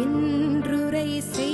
என்றுரை செய்